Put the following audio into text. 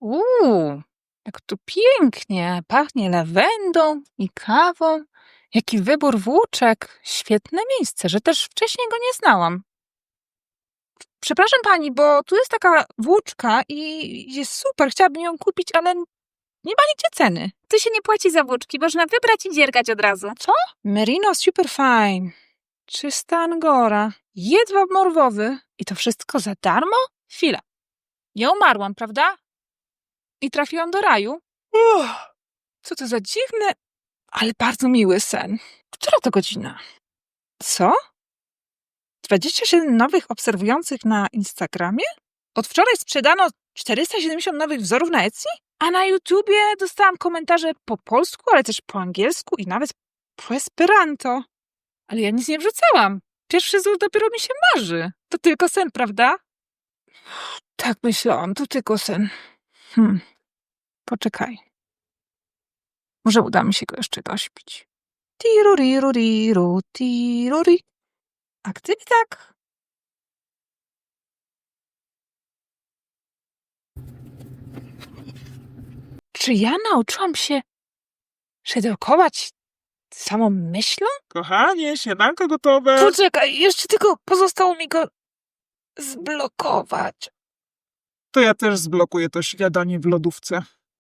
Uuu, jak tu pięknie. Pachnie lawendą i kawą. Jaki wybór włóczek. Świetne miejsce, że też wcześniej go nie znałam. Przepraszam pani, bo tu jest taka włóczka i jest super. Chciałabym ją kupić, ale nie ma nigdzie ceny. Tu się nie płaci za włóczki, można wybrać i dziergać od razu. Merino Superfine. Czysta Angora. Jedwab morwowy. I to wszystko za darmo? Chwila. Ja umarłam, prawda? I trafiłam do raju? Uff, co to za dziwny, ale bardzo miły sen. Która to godzina? Co? 27 nowych obserwujących na Instagramie? Od wczoraj sprzedano 470 nowych wzorów na Etsy? A na YouTubie dostałam komentarze po polsku, ale też po angielsku i nawet po esperanto. Ale ja nic nie wrzucałam. Pierwszy wzór dopiero mi się marzy. To tylko sen, prawda? Tak myślałam, to tylko sen. Hmm. Poczekaj. Może uda mi się go jeszcze dośpić. Tiruriru, tiruri. A gdyby tak? Czy ja nauczyłam się szydełkować samą myślą? Kochanie, śniadanko gotowe. Poczekaj, jeszcze tylko pozostało mi go zblokować. To ja też zblokuję to śniadanie w lodówce.